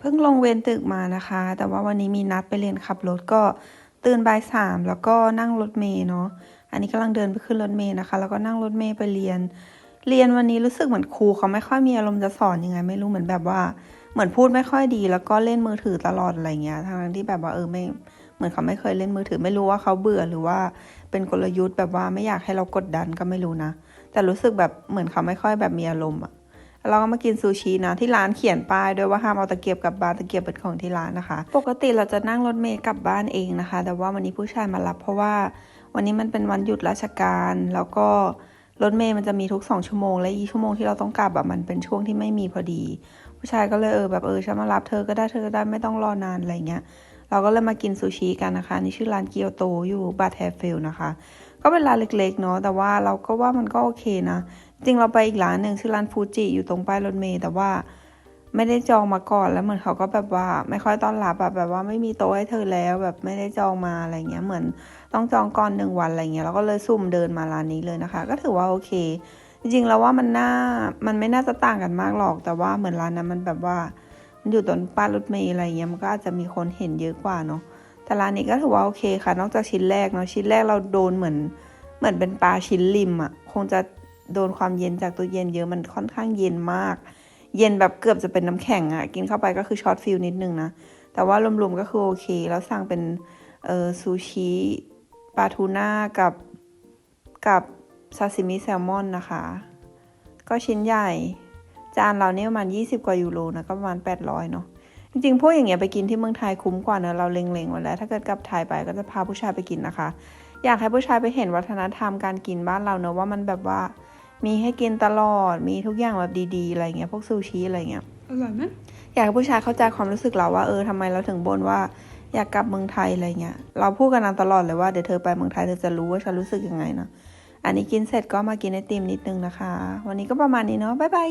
เพิ่งลงเวรตึกมานะคะ แต่ว่าวันนี้มีนัดไปเรียนขับรถก็ตื่นบ่ายสามแล้วก็นั่งรถเมย์เนาะ อันนี้กำลังเดินไปขึ้นรถเมย์นะคะ แล้วก็นั่งรถเมย์ไปเรียน เรียนวันนี้รู้สึกเหมือนครูเขาไม่ค่อยมีอารมณ์จะสอนยังไง ไม่รู้เหมือนแบบว่า เหมือนพูดไม่ค่อยดี แล้วก็เล่นมือถือตลอดอะไรเงี้ย ทั้งที่แบบว่าเออไม่เหมือนเขาไม่เคยเล่นมือถือไม่รู้ว่าเขาเบื่อหรือว่าเป็นกลยุทธ์แบบว่าไม่อยากให้เรากดดันก็ไม่รู้นะ แต่รู้สึกแบบเหมือนเขาไม่ค่อยแบบมีอารมณ์อะ เราก็มากินซูชินะที่ร้านเขียนป้ายด้วยว่าห้ามเอาตะเกียบกลับบ้านตะเกียบเป็นของที่ร้านนะคะ ปกติเราจะนั่งรถเมล์กลับบ้านเองนะคะ แต่ว่าวันนี้ผู้ชายมารับ เพราะว่าวันนี้มันเป็นวันหยุดราชการ แล้วก็รถเมล์มันจะมีทุกสองชั่วโมง และอีชั่วโมงที่เราต้องกลับแบบมันเป็นช่วงที่ไม่มีพอดี ผู้ชายก็เลยเออแบบเออฉันมารับเธอก็ได้เธอก็ได้ไม่ต้องรอนานอะไรเงี้ยเราก็เลยมากินซูชิกันนะคะนี่ชื่อร้านเกียวโตอยู่บาแทเฟลนะคะ ก็เป็นร้านเล็กๆเนาะแต่ว่าเราก็ว่ามันก็โอเคนะ จริงเราไปอีกร้านหนึ่งชื่อร้านฟูจิอยู่ตรงป้ายรถเมล์แต่ว่าไม่ได้จองมาก่อนแล้วเหมือนเขาก็แบบว่า ไม่ค่อยต้อนรับอะแบบว่าไม่มีโต๊ะให้เธอแล้ว แบบไม่ได้จองมาอะไรเงี้ยเหมือนต้องจองก่อนหนึ่งวันอะไรเงี้ยเราก็เลยซุ่มเดินมาร้านนี้เลยนะคะ ก็ถือว่าโอเค จริงๆแล้วว่ามันน่ามันไม่น่าจะต่างกันมากหรอก แต่ว่าเหมือนร้านนั้นมันแบบว่า มันอยู่ตรงป้ายรถเมล์อะไรเงี้ยมันก็อาจจะมีคนเห็นเยอะกว่าเนาะแต่ร้านนี้ก็ถือว่าโอเคค่ะ นอกจากชิ้นแรกเนาะชิ้นแรกเราโดนเหมือนเหมือนเป็นปลาชิ้นริมอะ่ะคงจะ โดนความเย็นจากตู้เย็นเยอะมันค่อนข้างเย็นมาก เย็นแบบเกือบจะเป็นน้ำแข็งอะ่ะ กินเข้าไปก็คือช็อตฟิลนิดนึงนะ แต่ว่ารวมๆก็คือโอเค แล้วสั่งเป็นเออซูชิปลาทูน่ากับกับซาซิมิแซลมอนนะคะ ก็ชิ้นใหญ่ จานเราเนี่ยประมาณ 20 กว่ายูโรนะก็ประมาณ 800 เนาะจริงๆพวกอย่างเงี้ยไปกินที่เมืองไทยคุ้มกว่าเนอะเราเล็งๆไว้แล้ว ถ้าเกิดกลับไทยไปก็จะพาผู้ชายไปกินนะคะ อยากให้ผู้ชายไปเห็นวัฒนธรรมการกินบ้านเราเนอะว่ามันแบบว่า มีให้กินตลอด มีทุกอย่างแบบดีๆอะไรเงี้ย พวกซูชิอะไรเงี้ย อร่อยไหมอยากให้ผู้ชายเข้าใจความรู้สึกเราว่าเออทำไมเราถึงบ่นว่าอยากกลับเมืองไทยอะไรเงี้ย เราพูดกันนตลอดเลยว่าเดี๋ยวเธอไปเมืองไทยเธอจะรู้ว่าฉันรู้สึกยังไงนะ อันนี้กินเสร็จก็มากินไอติมนิดนึงนะคะ วันนี้ก็ประมาณนี้เนาะ บ๊ายบาย